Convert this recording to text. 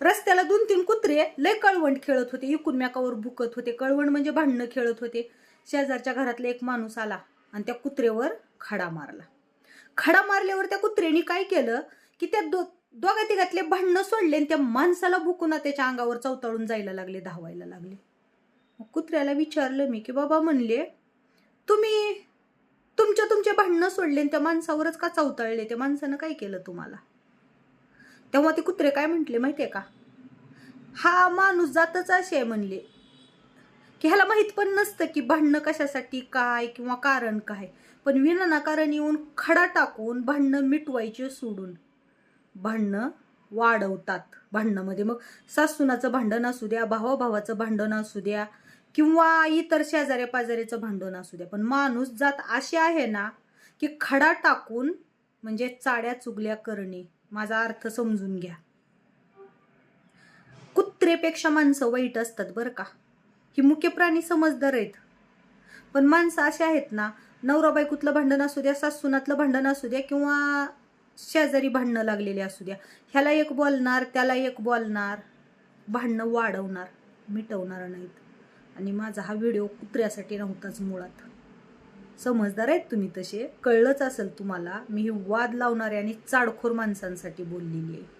रस्त्याला दोन तीन कुत्रे लय कळवंड खेळत होते इकून भुकत होते. कळवंड म्हणजे भांडणं खेळत होते. शेजारच्या घरातला एक माणूस आला आणि त्या कुत्रेवर खडा मारला. खडा मारल्यावर त्या कुत्र्यानी काय केलं की त्या दो दोघा तिघातले भांडणं सोडले आणि त्या माणसाला भुकून त्याच्या अंगावर चवताळून जायला लागले धावायला लागले. मग कुत्र्याला विचारलं मी की बाबा म्हणले तुम्ही तुमच्या तुमचे भांडणं सोडले आणि त्या माणसावरच का चवताळले? त्या माणसानं काय केलं तुम्हाला? तेव्हा ते कुत्रे काय म्हटले माहितीये का? हा माणूस जातच असे आहे म्हणले. की ह्याला माहीत पण नसतं की भांडणं कशासाठी काय किंवा कारण काय. पण विनाकारण येऊन खडा टाकून भांडणं मिटवायचे सोडून. भांडणं वाढवतात. भांडणामध्ये मग सासूनाचं भांडण असू द्या भावाभावाचं भांडण असू द्या किंवा इतर शेजाऱ्या पाजाऱ्याचं भांडण असू द्या. पण माणूस जात अशी आहे ना की खडा टाकून म्हणजे चाड्या चुगल्या करणे. माझा अर्थ समजून घ्या. कुत्रेपेक्षा माणसं वाईट असतात बरं का? ही मुख्य प्राणी समजदार आहेत. पण माणसं अशी आहेत ना नवरा बायकोतलं भांडण असू द्या सासूनातलं भांडण असू द्या किंवा शेजारी भांडणं लागलेली असू द्या ह्याला एक बोलणार त्याला एक बोलणार भांडणं वाढवणार मिटवणार नाहीत. आणि माझा हा व्हिडिओ कुत्र्यासाठी नव्हताच मुळात. समजदार आहेत तुम्ही तसे. कळलंच असेल तुम्हाला मी ही वाद लावणारे आणि चाडखोर माणसांसाठी बोललेली आहे.